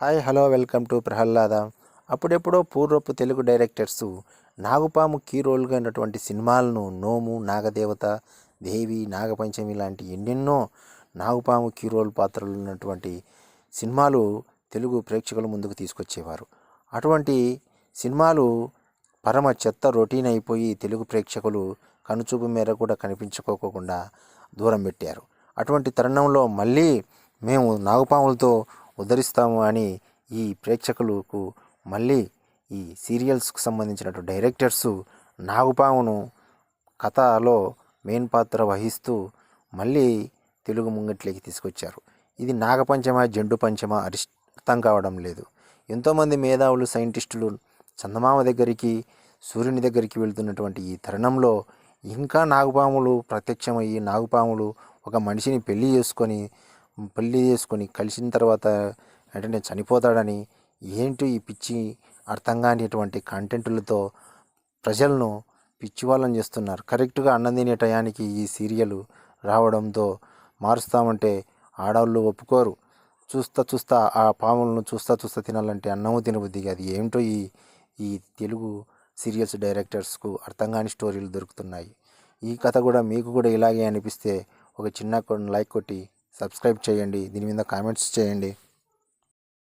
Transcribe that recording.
Hi hello welcome to Prahlada. అప్పుడెప్పుడో పూర్వపు Telugu directors నాగుపాము కీ రోల్గా ఉన్నటువంటి సినిమాలను నోము నాగదేవత దేవి నాగపంచమి లాంటి ఎన్నెన్నో నాగుపాము కీ రోల్ పాత్రలు ఉన్నటువంటి సినిమాలు తెలుగు ప్రేక్షకుల ముందుకు తీసుకొచ్చేవారు. అటువంటి సినిమాలు పరమ చెత్త రొటీన్ అయిపోయి తెలుగు ప్రేక్షకులు కనుచూపు మేర కూడా కనిపించుకోకుండా దూరం పెట్టారు. అటువంటి తరుణంలో మళ్ళీ మేము నాగుపాములతో ఉద్ధరిస్తాము అని ఈ ప్రేక్షకులకు మళ్ళీ ఈ సీరియల్స్కు సంబంధించినటువంటి డైరెక్టర్సు నాగుపామును కథలో మెయిన్ పాత్ర వహిస్తూ మళ్ళీ తెలుగు ముంగట్లోకి తీసుకొచ్చారు. ఇది నాగపంచమ జండు పంచమ అర్థం కావడం లేదు. ఎంతోమంది మేధావులు సైంటిస్టులు చందమామ దగ్గరికి సూర్యుని దగ్గరికి వెళ్తున్నటువంటి ఈ తరుణంలో ఇంకా నాగుపాములు ప్రత్యక్షమయ్యి నాగుపాములు ఒక మనిషిని పెళ్ళి చేసుకొని పెళ్ళి చేసుకొని కలిసిన తర్వాత వెంటనే చనిపోతాడని ఏంటి ఈ పిచ్చి అర్థం కానిటువంటి కంటెంట్లతో ప్రజలను పిచ్చి వాళ్ళని చేస్తున్నారు. కరెక్ట్గా అన్నం తినే టయానికి ఈ సీరియల్ రావడంతో మారుస్తామంటే ఆడవాళ్ళు ఒప్పుకోరు. చూస్తా చూస్తా ఆ పాములను చూస్తా చూస్తా తినాలంటే అన్నము తినబుద్ధి అది ఏంటో ఈ ఈ తెలుగు సీరియల్స్ డైరెక్టర్స్కు అర్థం కాని స్టోరీలు దొరుకుతున్నాయి. ఈ కథ కూడా మీకు కూడా ఇలాగే అనిపిస్తే ఒక చిన్న లైక్ కొట్టి సబ్స్క్రైబ్ చేయండి. దీని మీద కామెంట్స్ చేయండి.